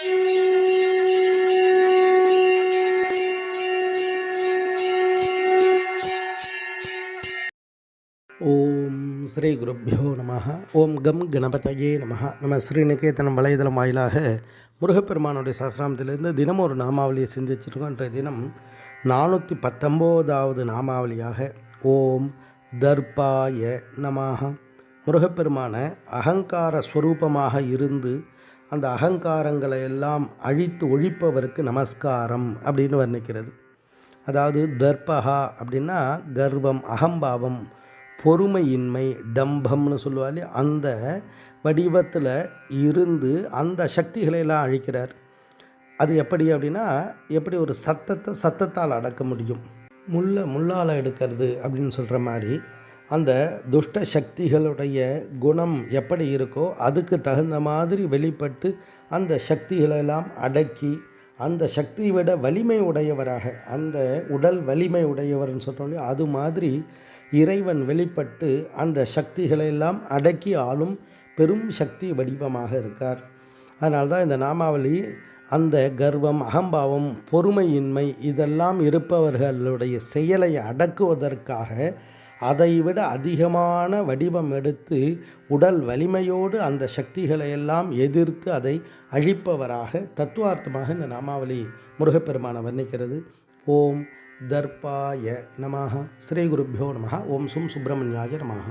ஓம் ஸ்ரீ குருப்பியோ நம ஓம் கம் கணபதையே நம நம்ம ஸ்ரீநிகேதனம் வலைதளம் வாயிலாக முருகப்பெருமானுடைய சாஸ்திராமத்திலிருந்து தினமும் ஒரு நாமாவளியை சிந்திச்சிருக்கோம். இன்றைய தினம் நானூற்றி பத்தொம்போதாவது நாமாவளியாக ஓம் தர்பாய நமாக முருகப்பெருமான அகங்கார ஸ்வரூபமாக இருந்து அந்த அகங்காரங்களை எல்லாம் அழித்து ஒழிப்பவருக்கு நமஸ்காரம் அப்படின்னு வர்ணிக்கிறது. அதாவது தர்பகா அப்படின்னா கர்வம் அகம்பாவம் பொறுமையின்மை டம்பம்னு சொல்லுவாலே அந்த வடிவத்தில் இருந்து அந்த சக்திகளை எல்லாம் அழிக்கிறார். அது எப்படி அப்படின்னா எப்படி ஒரு சத்தத்தை சத்தத்தால் அடக்க முடியும். முள்ள முள்ளால் எடுக்கிறது அப்படின்னு சொல்கிற மாதிரி அந்த துஷ்ட சக்திகளுடைய குணம் எப்படி இருக்கோ அதுக்கு தகுந்த மாதிரி வெளிப்பட்டு அந்த சக்திகளெல்லாம் அடக்கி அந்த சக்தியை விட வலிமை உடையவராக அந்த உடல் வலிமை உடையவர்னு சொல்கிறோம் அது மாதிரி இறைவன் வெளிப்பட்டு அந்த சக்திகளை எல்லாம் அடக்கி ஆளும் பெரும் சக்தி வடிவமாக இருக்கார். அதனால தான் இந்த நாமாவளி அந்த கர்வம் அகம்பாவம் பொறுமையின்மை இதெல்லாம் இருப்பவர்களுடைய செயலை அடக்குவதற்காக அதைவிட அதிகமான வடிவம் எடுத்து உடல் வலிமையோடு அந்த சக்திகளை எல்லாம் எதிர்த்து அதை அழிப்பவராக தத்துவார்த்தமாக இந்த நாமாவளி முருகப்பெருமானை வர்ணிக்கிறது. ஓம் தர்பாய நமः ஸ்ரீ குருப்பியோ நமः ஓம் சும் சுப்பிரமணியாய நமः